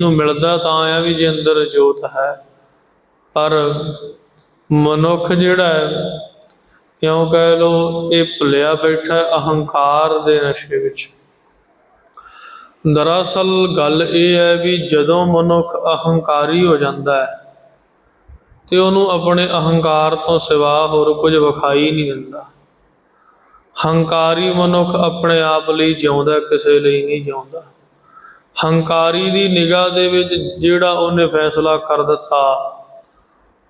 ਨੂੰ ਮਿਲਦਾ ਤਾਂ ਆ ਵੀ ਜੇ ਅੰਦਰ ਜੋਤ ਹੈ, ਪਰ ਮਨੁੱਖ ਜਿਹੜਾ ਹੈ, ਕਿਉਂ ਕਹਿ ਲੋ ਇਹ ਭੁੱਲਿਆ ਬੈਠਾ ਅਹੰਕਾਰ ਦੇ ਨਸ਼ੇ ਵਿੱਚ। ਦਰਅਸਲ ਗੱਲ ਇਹ ਹੈ ਵੀ ਜਦੋਂ ਮਨੁੱਖ ਅਹੰਕਾਰੀ ਹੋ ਜਾਂਦਾ ਹੈ, ਤੇ ਉਹਨੂੰ ਆਪਣੇ ਅਹੰਕਾਰ ਤੋਂ ਸਿਵਾ ਹੋਰ ਕੁਝ ਵਿਖਾਈ ਨਹੀਂ ਦਿੰਦਾ। ਹੰਕਾਰੀ ਮਨੁੱਖ ਆਪਣੇ ਆਪ ਲਈ ਜਿਉਂਦਾ ਕਿਸੇ ਲਈ ਨਹੀਂ ਜਿਉਂਦਾ। ਹੰਕਾਰੀ ਦੀ ਨਿਗਾਹ ਦੇ ਵਿੱਚ ਜਿਹੜਾ ਉਹਨੇ ਫੈਸਲਾ ਕਰ ਦਿੱਤਾ,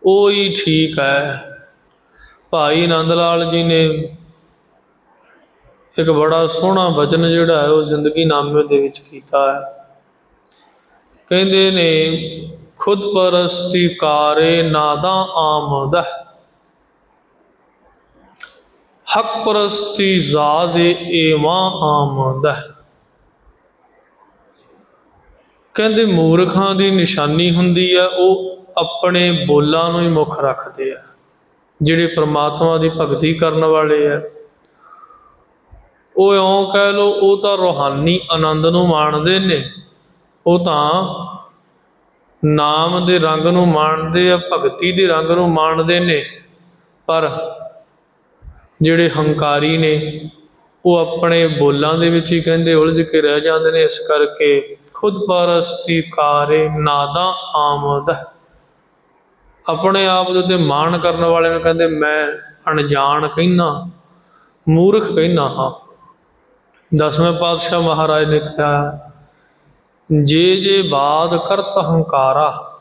ਉਹ ਹੀ ਠੀਕ ਹੈ। ਭਾਈ ਆਨੰਦ ਲਾਲ ਜੀ ਨੇ ਇੱਕ ਬੜਾ ਸੋਹਣਾ ਵਚਨ ਜਿਹੜਾ ਹੈ, ਉਹ ਜ਼ਿੰਦਗੀ ਨਾਮੇ ਦੇ ਵਿੱਚ ਕੀਤਾ ਹੈ। ਕਹਿੰਦੇ ਨੇ, ਖੁਦ ਪਰਸਤੀ ਕਾਰੇ ਨਾਦਾ ਆਮਦ। ਹਕ ਪਰਸਤੀ ਜ਼ਾਦੇ ਏਵਾ ਆਮਦ। ਕਹਿੰਦੇ ਮੂਰਖਾਂ ਦੀ ਨਿਸ਼ਾਨੀ ਹੁੰਦੀ ਹੈ ਉਹ ਆਪਣੇ ਬੋਲਾਂ ਨੂੰ ਹੀ ਮੁੱਖ ਰੱਖਦੇ ਆ, ਜਿਹੜੇ ਪ੍ਰਮਾਤਮਾ ਦੀ ਭਗਤੀ ਕਰਨ ਵਾਲੇ ਆ। ਉਹ ਇਉਂ ਕਹਿ ਲੋ ਉਹ ਤਾਂ ਰੋਹਾਨੀ ਆਨੰਦ ਨੂੰ ਮਾਣਦੇ ਨੇ, ਉਹ ਤਾਂ ਨਾਮ ਦੇ ਰੰਗ ਨੂੰ ਮਾਣਦੇ ਆ, ਭਗਤੀ ਦੇ ਰੰਗ ਨੂੰ ਮਾਣਦੇ ਨੇ, ਪਰ ਜਿਹੜੇ ਹੰਕਾਰੀ ਨੇ, ਉਹ ਆਪਣੇ ਬੋਲਾਂ ਦੇ ਵਿੱਚ ਹੀ ਕਹਿੰਦੇ, ਉਲਝ ਕੇ ਰਹਿ ਜਾਂਦੇ ਨੇ, ਇਸ ਕਰਕੇ ਖੁਦ ਪਰਸਤੀ ਕਾਰੇ ਨਾਦਾ ਆਮਦ। ਆਪਣੇ ਆਪ ਦੇ ਉੱਤੇ ਮਾਣ ਕਰਨ ਵਾਲੇ ਨੂੰ ਕਹਿੰਦੇ, ਮੈਂ ਅਣਜਾਣ ਕਹਿਣਾ ਮੂਰਖ ਕਹਿਣਾ ਹਾਂ। ਦਸਵੇਂ ਪਾਤਸ਼ਾਹ ਮਹਾਰਾਜ ਨੇ ਕਿਹਾ, ਜੇ ਜੇ ਬਾਦ ਕਰਤ ਹੰਕਾਰਾ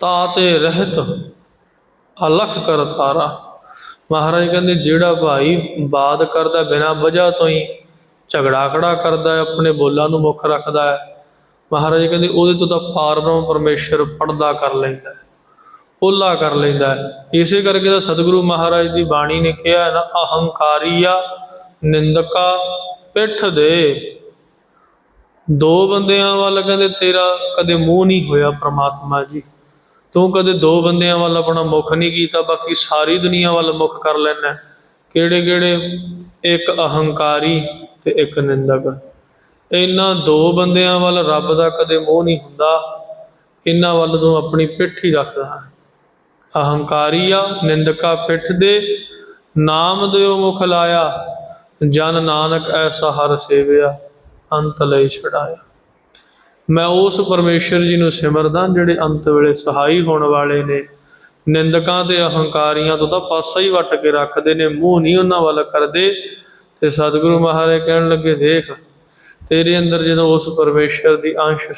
ਤਾਤੇ ਰਹਿਤ ਅਲਖ ਕਰਤਾਰਾ। ਮਹਾਰਾਜ ਕਹਿੰਦੇ, ਜਿਹੜਾ ਭਾਈ ਬਾਦ ਕਰਦਾ ਬਿਨਾਂ ਵਜ੍ਹਾ ਤੋਂ ਹੀ ਝਗੜਾ ਖੜਾ ਕਰਦਾ ਹੈ, ਆਪਣੇ ਬੋਲਾਂ ਨੂੰ ਮੁੱਖ ਰੱਖਦਾ ਹੈ। ਮਹਾਰਾਜ ਕਹਿੰਦੇ, ਉਹਦੇ ਤੋਂ ਤਾਂ ਪਾਰਬ੍ਰਹਮ ਪਰਮੇਸ਼ਰ ਪਰਦਾ ਕਰ ਲੈਂਦਾ ਹੈ ਓਲਾ ਕਰ ਲੈਂਦਾ ਹੈ। ਇਸੇ ਕਰਕੇ ਤਾਂ ਸਤਿਗੁਰੂ ਮਹਾਰਾਜ ਦੀ ਬਾਣੀ ਨੇ ਕਿਹਾ ਨਾ, ਅਹੰਕਾਰੀਆ ਨਿੰਦਕਾ ਪਿੱਠ ਦੇ। ਦੋ ਬੰਦਿਆਂ ਵੱਲ ਕਹਿੰਦੇ, ਤੇਰਾ ਕਦੇ ਮੂੰਹ ਨਹੀਂ ਹੋਇਆ ਪ੍ਰਮਾਤਮਾ ਜੀ। ਤੂੰ ਕਦੇ ਦੋ ਬੰਦਿਆਂ ਵੱਲ ਆਪਣਾ ਮੁਖ ਨਹੀਂ ਕੀਤਾ, ਬਾਕੀ ਸਾਰੀ ਦੁਨੀਆ ਵੱਲ ਮੁਖ ਕਰ ਲੈਣਾ ਕਿਹੜੇ ਕਿਹੜੇ ਇੱਕ ਅਹੰਕਾਰੀ ਤੇ ਇੱਕ ਨਿੰਦਕ। ਇਹਨਾਂ ਦੋ ਬੰਦਿਆਂ ਵੱਲ ਰੱਬ ਦਾ ਕਦੇ ਮੋਹ ਨਹੀਂ ਹੁੰਦਾ। ਇਹਨਾਂ ਵੱਲ ਤੂੰ ਆਪਣੀ ਪਿੱਠ ਹੀ ਰੱਖਦਾ ਹੈ। ਅਹੰਕਾਰੀ ਆ, ਨਿੰਦਕਾ ਪਿੱਠ ਦੇ। ਨਾਮ ਦਿਓ ਮੁਖ ਲਾਇਆ। ਜਨ ਨਾਨਕ ਐਸਾ ਹਰ ਸੇਵਿਆ, ਅੰਤ ਲਈ ਛੜਾਇਆ ਮੈਂ ਉਸ ਪਰਮੇਸ਼ਰ ਜੀ ਨੂੰ ਸਿਮਰਦਾ, ਜਿਹੜੇ ਅੰਤ ਵੇਲੇ ਸਹਾਈ ਹੋਣ ਵਾਲੇ ਨੇ। ਨਿੰਦਕਾਂ ਤੇ ਅਹੰਕਾਰੀਆਂ ਤੋਂ ਤਾਂ ਪਾਸਾ ਹੀ ਵੱਟ ਕੇ ਰੱਖਦੇ ਨੇ, ਮੂੰਹ ਨਹੀਂ ਉਹਨਾਂ ਵੱਲ ਕਰਦੇ। ਤੇ ਸਤਿਗੁਰੂ ਮਹਾਰਾਜ ਕਹਿਣ ਲੱਗੇ ਦੇਖ ਤੇਰੇ ਅੰਦਰ ਜਦੋਂ ਉਸ ਪਰਮੇਸ਼ਰ ਦੀ ਅੰਸ਼